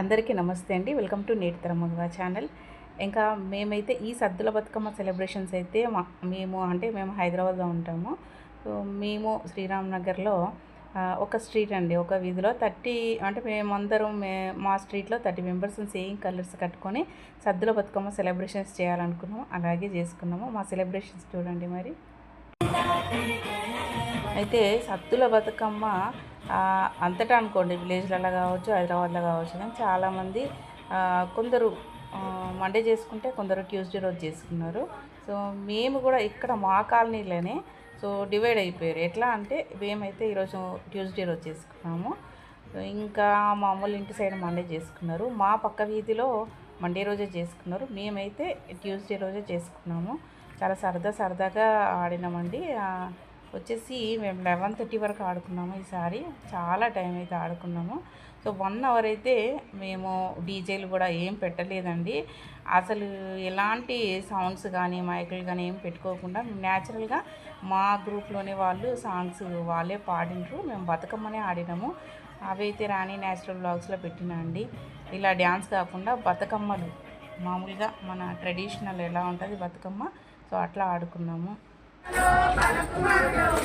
అందరికీ నమస్తే అండి. వెల్కమ్ టు నేటి తరముగా ఛానల్. ఇంకా మేమైతే ఈ సద్దుల బతుకమ్మ సెలబ్రేషన్స్ అయితే మా మేము అంటే మేము హైదరాబాద్లో ఉంటాము. మేము శ్రీరామ్ నగర్లో ఒక స్ట్రీట్ అండి. ఒక వీధిలో థర్టీ అంటే మేమందరం మే మా స్ట్రీట్లో థర్టీ మెంబర్స్ సేమ్ కలర్స్ కట్టుకొని సద్దుల బతుకమ్మ సెలబ్రేషన్స్ చేయాలనుకున్నాము. అలాగే చేసుకున్నాము. మా సెలబ్రేషన్స్ చూడండి మరి. అయితే సత్తుల బతుకమ్మ అంతటా అనుకోండి విలేజ్లలో కావచ్చు హైదరాబాద్లో కావచ్చు కానీ చాలామంది కొందరు మండే చేసుకుంటే కొందరు ట్యూస్డే రోజు చేసుకున్నారు. సో మేము కూడా ఇక్కడ మా కాలనీలోనే సో డివైడ్ అయిపోయారు. ఎట్లా అంటే మేమైతే ఈరోజు ట్యూస్డే రోజు చేసుకున్నాము. ఇంకా మామూలు ఇంటి సైడ్ మండే చేసుకున్నారు. మా పక్క వీధిలో మండే రోజే చేసుకున్నారు. మేమైతే ట్యూస్డే రోజే చేసుకున్నాము. చాలా సరదా సరదాగా ఆడినామండి. వచ్చేసి మేము లెవెన్ థర్టీ వరకు ఆడుకున్నాము ఈసారి. చాలా టైం అయితే ఆడుకున్నాము. సో వన్ అవర్ అయితే మేము డీజేలు కూడా ఏం పెట్టలేదండి. అసలు ఎలాంటి సౌండ్స్ కానీ మైకులు కానీ ఏం పెట్టుకోకుండా న్యాచురల్గా మా గ్రూప్లోనే వాళ్ళు సాంగ్స్ వాళ్ళే పాడినరు మేము బతుకమ్మనే ఆడినాము. అవి అయితే రాణి న్యాచురల్ బ్లాగ్స్లో పెట్టినా అండి. ఇలా డ్యాన్స్ కాకుండా బతుకమ్మలు మామూలుగా మన ట్రెడిషనల్ ఎలా ఉంటుంది బతుకమ్మ? సో అట్లా ఆడుకున్నాము. Hello, parang kumagaw.